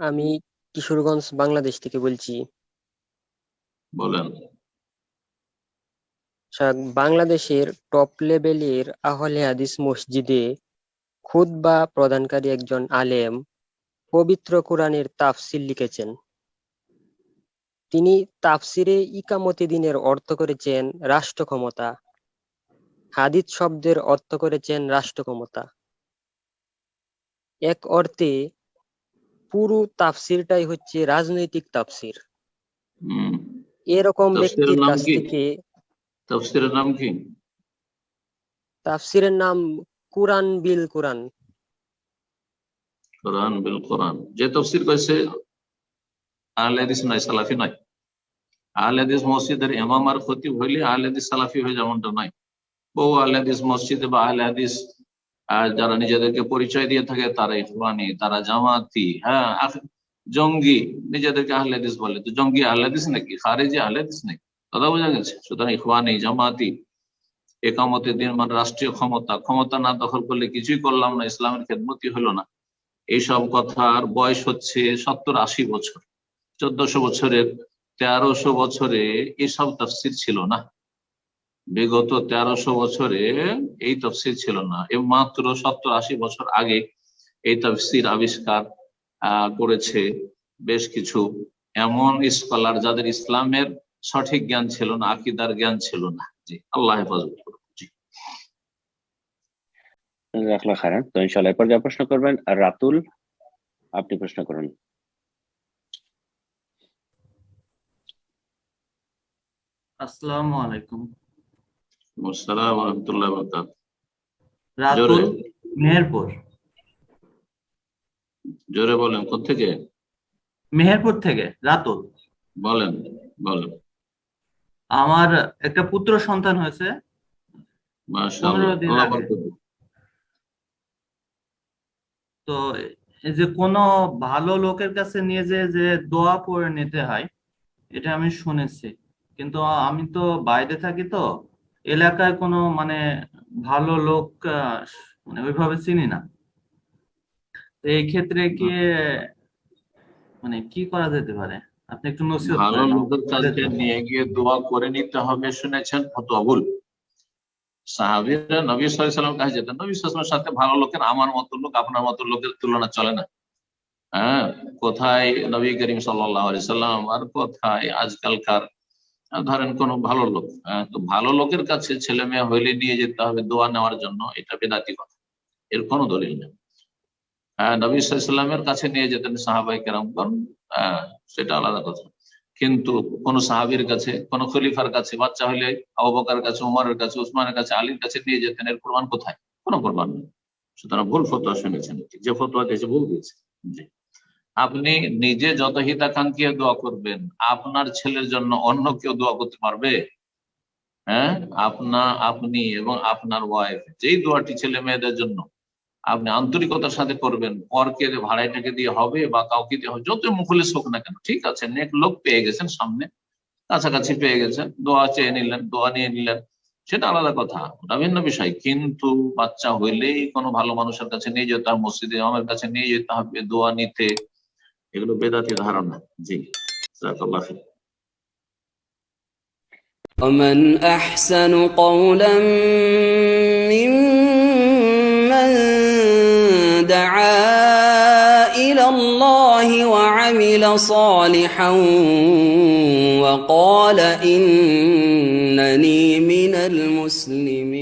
আমি কিশোরগঞ্জ বাংলাদেশ থেকে বলছি। বলেন। শাক বাংলাদেশের টপ লেভেলের আহলে হাদিস মসজিদে খুতবা প্রদানকারী একজন আলেম পবিত্র কোরআনের তাফসির লিখেছেন। তিনি তাফসিরে ইকামতি দিনের অর্থ করেছেন রাষ্ট্র ক্ষমতা হাদিস শব্দের অর্থ করেছেন রাষ্ট্র ক্ষমতা এক অর্থে পুরো তাফসিরটাই হচ্ছে রাজনৈতিক তাফসির। এরকম ব্যক্তির কাছ থেকে তফসিরের নাম কি? তাফসিরের নাম কুরআন বিল কুরআন। কোরআন বিল কোরআন। যে তফসির করেছে আহলে হাদিস নয় সালাফি নাই। আহলে হাদিস মসজিদের ইমাম আর খতিব হইলে আহলে হাদিস সালাফি হয়ে যেমনটা নাই। বহু আহলে হাদিস মসজিদে বা আহলে হাদিস আহ, যারা নিজেদেরকে পরিচয় দিয়ে থাকে তারা ইফরানি তারা জামাতি হ্যাঁ জঙ্গি নিজেদেরকে আহলে হাদিস বলে। তো জঙ্গি আহলে হাদিস নাকি? খারেজি আহলে হাদিস নাকি? কথা বোঝা গেছে? সুতরাং ইফরানি জামাতি একামতের দিন মানে রাষ্ট্রীয় ক্ষমতা। ক্ষমতা না দখল করলে কিছুই করলাম না ইসলামের খেদমতি হলো না। এইসব কথার বয়স হচ্ছে সত্তর আশি বছর। চোদ্দশো বছরের তেরোশো বছরে এসব তফসির ছিল না। বিগত তেরোশো বছরে এই তফসির ছিল না এবং মাত্র সত্তর আশি বছর আগে এই তফসির আবিষ্কার আহ, করেছে বেশ কিছু। এমন স্কলার যাদের ইসলামের সঠিক জ্ঞান ছিল না আকিদার জ্ঞান ছিল না। জি আল্লাহ হেফাজত করুন। জি। জাজাকাল্লাহ খাইরান তো ইনশাআল্লাহ এরপর যা প্রশ্ন করবেন রাতুল আপনি প্রশ্ন করুন। আসসালামু আলাইকুম। আসসালাম রহমতুল্লাহ বরকাত। রাতুল মেহেরপুর। জোরে বলেন কোথেকে মেহেরপুর থেকে রাতুল। বলেন বলেন। আমার একটা পুত্র সন্তান হয়েছে। তো এই যে কোনো ভালো লোকের কাছে নিয়ে যে যে দোয়া পড়ে নিতে হয় এটা আমি শুনেছি। কিন্তু আমি তো বাইরে থাকি তো এলাকায় কোনো মানে ভালো লোক মানে ওইভাবে চিনি না। তো এই ক্ষেত্রে কি মানে কি করা যেতে পারে? আপনি একটু নসিহত ভালো লোকের কাছে নিয়ে গিয়ে দোয়া করে নিতে হবে শুনেছেন ফতোয়াবুল সাহাবীরা নবী সাল্লাল্লাহু আলাইহি কাছে যেতেন। নবী সাল্লাল্লাহু সাথে ভালো লোকের আমার মতো লোক আপনার মতো লোকের তুলনা চলে না। হ্যাঁ কোথায় নবী করিম সাল্লাল্লাহু আলাইহি সাল্লাম আর কোথায় আজকালকার ধরেন কোন ভালো লোক হ্যাঁ, তো ভালো লোকের কাছে ছেলে মেয়ে হইলে নিয়ে যেতে হবে দোয়া নেওয়ার জন্য এটা বেদাতি কথা এর কোনো দলিল নেই। হ্যাঁ নবী সাল্লামের কাছে নিয়ে যেতেন সাহাবাই কেরামগণ আহ, সেটা আলাদা কথা। কিন্তু কোন সাহাবীর কাছে কোন খলিফার কাছে বাচ্চা হলে আবুবকার কাছে উমরের কাছে উসমানের কাছে আলীর কাছে নিয়ে যেতেন এর প্রমাণ কোথায়? কোনো প্রমাণ নেই। সুতরাং ভুল ফতোয়া শুনেছেন। যে ফতোয়া দিয়েছে ভুল দিয়েছে। জি। আপনি নিজে যত হিতাকাঙ্ক্ষী দোয়া করবেন, আপনার ছেলের জন্য অন্য কেউ দোয়া করতে পারবে? হ্যাঁ? আপনা, আপনি এবং আপনার ওয়াইফ যেই দোয়াটি ছেলে মেয়েদের জন্য আপনি আন্তরিকতার সাথে করবেন পরকে ভাড়াইটাকে দিয়ে হবে বা কাউকে দিয়ে হবে যত মুখলিস হোক না কেন, ঠিক আছে, নেক লোক পেয়ে গেছেন সামনে, কাছাকাছি পেয়ে গেছেন, দোয়া চেয়ে নিলেন, দোয়া নিয়ে নিলেন, সেটা আলাদা কথা, ওটা ভিন্ন বিষয়, কিন্তু বাচ্চা হইলেই কোনো ভালো মানুষের কাছে নিয়ে যেতে হবে, মসজিদে আমার কাছে নিয়ে যেতে হবে, দোয়া নিতে এগুলো বেদাতি ধারণা জি জাযাকাল্লাহ খাইর। ومن أحسن قولا ممن دعا إلى الله وعمل صالحا وقال إنني من المسلمين